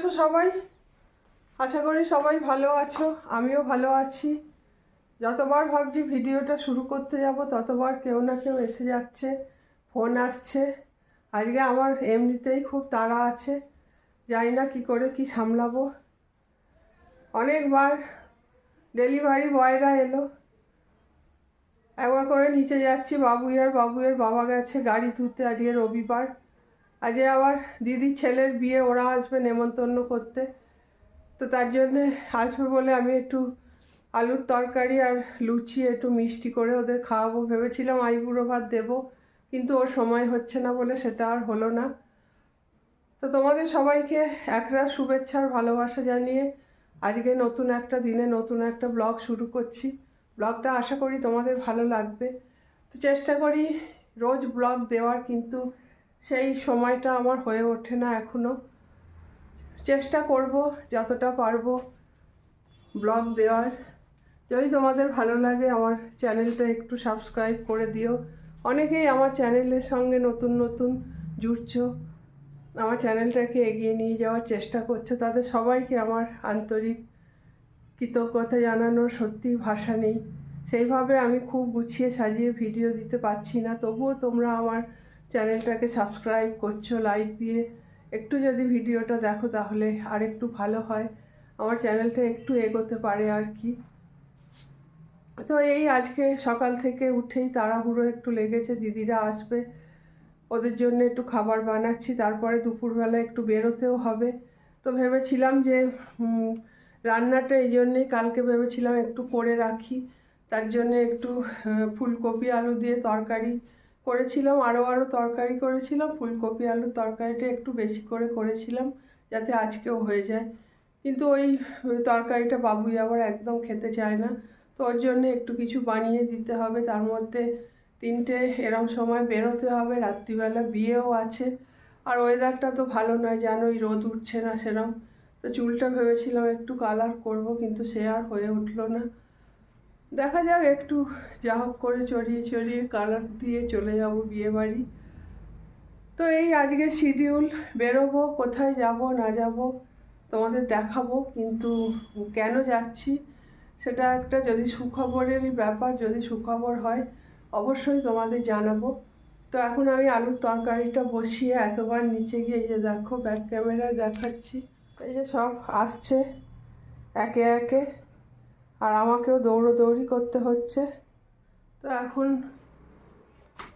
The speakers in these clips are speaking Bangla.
আছো সবাই? আশা করি সবাই ভালো আছো, আমিও ভালো আছি। যতবার ভাবছি ভিডিওটা শুরু করতে যাব, ততবার কেউ না কেউ এসে যাচ্ছে, ফোন আসছে। আজকে আমার এমনিতেই খুব তাড়া আছে, জানি না কী করে কি সামলাবো। অনেকবার ডেলিভারি বয়রা এলো। একবার করে নিচে যাচ্ছি বাবুইয়ার বাবুইয়ের বাবা গেছে গাড়ি ধুতে আজকে রবিবার। আজকে আবার দিদির ছেলের বিয়ে, ওরা আসবে নেমন্তন্ন করতে। তো তার জন্যে আসবে বলে আমি একটু আলুর তরকারি আর লুচি, একটু মিষ্টি করে ওদের খাওয়াবো ভেবেছিলাম। আইবুড়ো ভাত দেবো, কিন্তু ওর সময় হচ্ছে না বলে সেটা আর হলো না। তো তোমাদের সবাইকে একরা শুভেচ্ছা আর ভালোবাসা জানিয়ে আজকে নতুন একটা দিনে নতুন একটা ব্লগ শুরু করছি। ব্লগটা আশা করি তোমাদের ভালো লাগবে। তো চেষ্টা করি রোজ ব্লগ দেওয়ার, কিন্তু সেই সময়টা আমার হয়ে ওঠে না এখনও চেষ্টা করব যতটা পারব ব্লগ দেওয়ার। যদি তোমাদের ভালো লাগে আমার চ্যানেলটা একটু সাবস্ক্রাইব করে দিও। অনেকেই আমার চ্যানেলের সঙ্গে নতুন নতুন জুড়ছো। আমার চ্যানেলটাকে এগিয়ে নিয়ে যাওয়ার চেষ্টা করছ। তাদের সবাইকে আমার আন্তরিক কৃতজ্ঞতা জানানোর সত্যি ভাষা নেই। সেইভাবে আমি খুব গুছিয়ে সাজিয়ে ভিডিও দিতে পারছি না। তবুও তোমরা আমার চ্যানেলটাকে সাবস্ক্রাইব করছ লাইক দিয়ে। একটু যদি ভিডিওটা দেখো তাহলে আর একটু ভালো হয়। আমার চ্যানেলটা একটু এগোতে পারে আর কি। তো এই আজকে সকাল থেকে উঠেই তাড়াহুড়ো একটু লেগেছে, দিদিরা আসবে। ওদের জন্য একটু খাবার বানাচ্ছি, তারপরে দুপুরবেলা একটু বেরোতেও হবে। তো ভেবেছিলাম যে রান্নাটা এই জন্যেই কালকে ভেবেছিলাম একটু করে রাখি। তার জন্য একটু ফুলকপি, আলু দিয়ে তরকারি করেছিলাম আরও আরও তরকারি করেছিলাম, ফুলকপি, আলুর তরকারিটা একটু বেশি করে করেছিলাম যাতে আজকেও হয়ে যায়। কিন্তু ওই তরকারিটা বাবুই আবার একদম খেতে চায় না। তো ওর জন্য একটু কিছু বানিয়ে দিতে হবে, তার মধ্যে তিনটে এরম সময় বেরোতে হবে, রাত্রিবেলা বিয়েও আছে। আর ওয়েদারটা তো ভালো নয়, জানোই রোদ উঠছে না সেরম। তো চুলটা ভেবেছিলাম একটু কালার করব, কিন্তু সে আর হয়ে উঠল না। দেখা যাক একটু যা হোক করে চড়িয়ে চড়িয়ে কালার দিয়ে চলে যাব বিয়ে বাড়ি। তো এই আজকে শিডিউল বেরোবো, কোথায় যাব, না যাব, তোমাদের দেখাবো, কিন্তু কেন যাচ্ছি সেটা একটা যদি সুখবরেরই ব্যাপার, যদি সুখবর হয়, অবশ্যই তোমাদের জানাব। তো এখন আমি আলুর তরকারিটা বসিয়ে এতবার নিচে গিয়ে যে দেখো ব্যাক ক্যামেরায় দেখাচ্ছি। এই যে সব আসছে, একে একে। আর আমাকেও দৌড়োদৌড়ি করতে হচ্ছে। তো এখন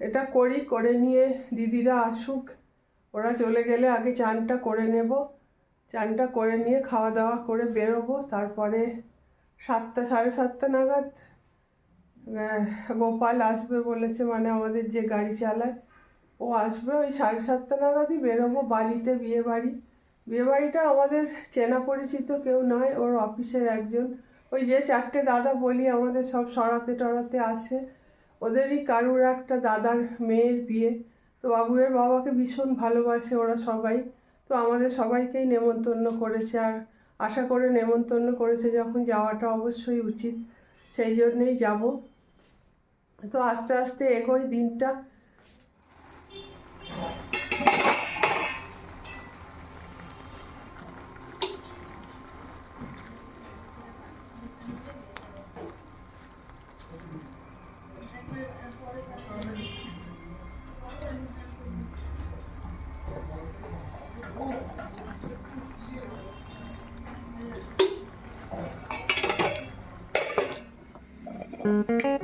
এটা করি, করে নিয়ে দিদিরা আসুক। ওরা চলে গেলে আগে চানটা করে নেব। চানটা করে নিয়ে খাওয়া দাওয়া করে বেরোবো। তারপরে সাতটা, সাড়ে সাতটা নাগাদ গোপাল আসবে বলেছে মানে আমাদের যে গাড়ি চালায়। ও আসবে ওই সাড়ে সাতটা নাগাদই বেরোবো। বালিতে বিয়ে বাড়ি বিয়ে বাড়িটা আমাদের চেনা পরিচিত কেউ নয়, ওর অফিসের একজন। ওই যে চারটে দাদা বলি আমাদের সব সরাতে টরাতে আসে। ওদেরই কারুর একটা দাদার মেয়ের বিয়ে। তো বাবুয়ের বাবাকে ভীষণ ভালোবাসে ওরা সবাই। তো আমাদের সবাইকেই নেমন্তন্ন করেছে আর আশা করে নেমন্তন্ন করেছে যখন যাওয়াটা অবশ্যই উচিত। সেই জন্যেই যাব। তো আস্তে আস্তে এগোই দিনটা Thank you.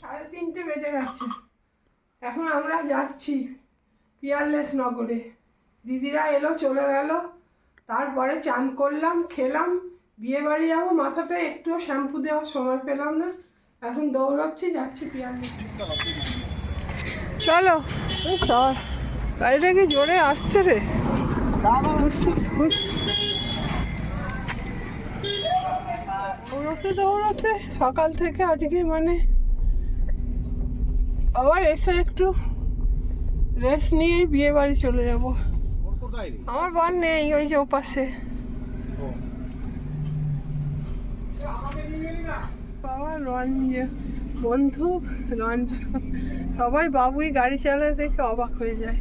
সাড়ে তিনটে বেজে গেছে। এখন আমরা যাচ্ছি পিয়ারলেস নগরে। দিদিরা এলো চলে গেল। তারপরে চান করলাম খেলাম। বিয়ে বাড়ি যাব মাথাটা একটু শ্যাম্পু দেওয়ার সময় পেলাম না। এখন দৌড়াচ্ছি যাচ্ছি পিয়ারলেস চলো। গাড়িটা কি জোরে আসছে রে? দৌড়াতে দৌড়াতে সকাল থেকে আজকে মানে আবার এসে একটু রেস্ট নিয়ে বিয়ে বাড়ি চলে যাব। আমার বার নেই ওই যে ওপাশে। বাবা রঞ্জন বন্ধু রঞ্জন সবাই বাবুই গাড়ি চালায় দেখে অবাক হয়ে যায়।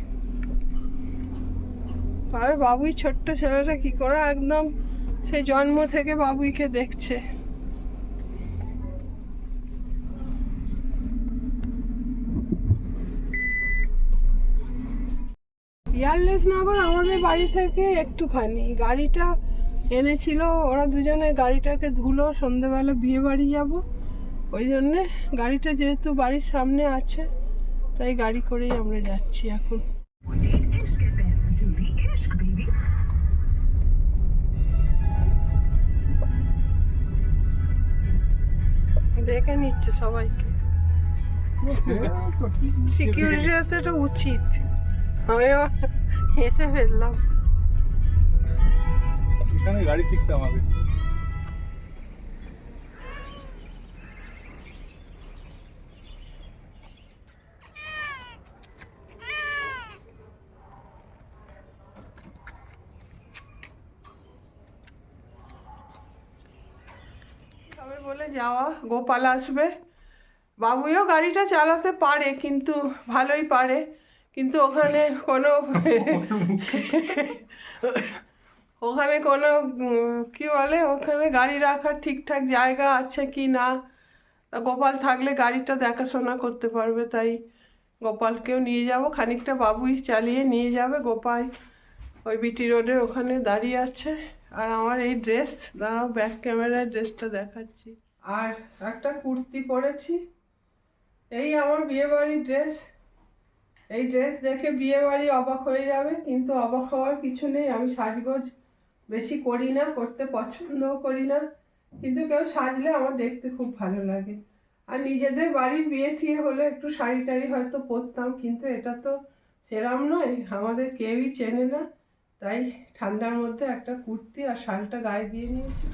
আর বাবুই ছোট্ট ছেলেটা কি করে একদম সে জন্ম থেকে বাবুইকে দেখছে। পিয়ারলেস নগর আমাদের বাড়ি থেকে একটুখানি। গাড়িটা এনেছিল ওরা দুজনে গাড়িটাকে ধুলো সন্ধেবেলা বিয়ে বাড়ি যাব। ওই জন্যে গাড়িটা যেহেতু বাড়ির সামনে আছে তাই গাড়ি করেই আমরা যাচ্ছি এখন। দেখে নিচ্ছে সবাইকে। সিকিউরিটি তো এটা উচিত। আমি আবার হেসে ফেললাম। এখানে গাড়ি শিখতে আমাকে। তবে বলে যাওয়া গোপাল আসবে। বাবুইও গাড়িটা চালাতে পারে কিন্তু ভালোই পারে। কিন্তু ওখানে কোনো ওখানে কোনো, কি বলে, ওখানে গাড়ি রাখার ঠিকঠাক জায়গা আছে কি না? গোপাল থাকলে গাড়িটা দেখাশোনা করতে পারবে, তাই গোপালকেও নিয়ে যাব। খানিকটা বাবুই চালিয়ে নিয়ে যাবে গোপাল। ওই বিটি রোডের ওখানে দাঁড়িয়ে আছে। আর আমার এই ড্রেস, দাঁড়াও ব্যাক ক্যামেরায় ড্রেসটা দেখাচ্ছি। আর একটা কুর্তি পরেছি। এই আমার বিয়ে বাড়ির ড্রেস। এই ড্রেস দেখে বিয়ে বাড়ি অবাক হয়ে যাবে, কিন্তু অবাক হওয়ার কিছু নেই। আমি সাজগোজ বেশি করি না, করতে পছন্দও করি না, কিন্তু কেউ সাজলে আমার দেখতে খুব ভালো লাগে। আর নিজেদের বাড়ির বিয়ে টিয়ে হলে একটু শাড়ি টাড়ি হয়তো পরতাম, কিন্তু এটা তো সেরাম নয়। আমাদের কেউই চেনে না, তাই ঠান্ডার মধ্যে একটা কুর্তি আর শালটা গায়ে দিয়ে নিয়েছি।